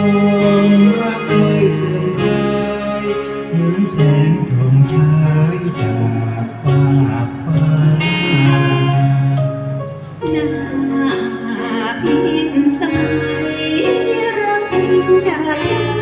องรักไม่สื่ายเหมือนแสงทองฉายจากฟาหน้าพิสายรักจริงจาก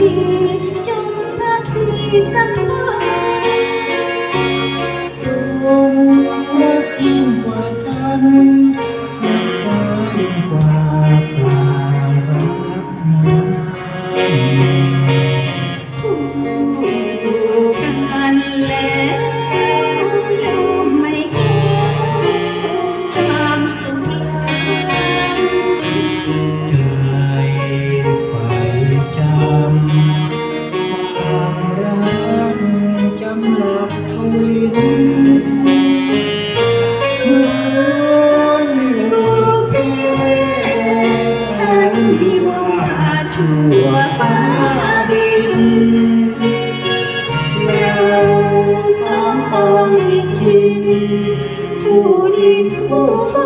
gì trong mắt gì Oh.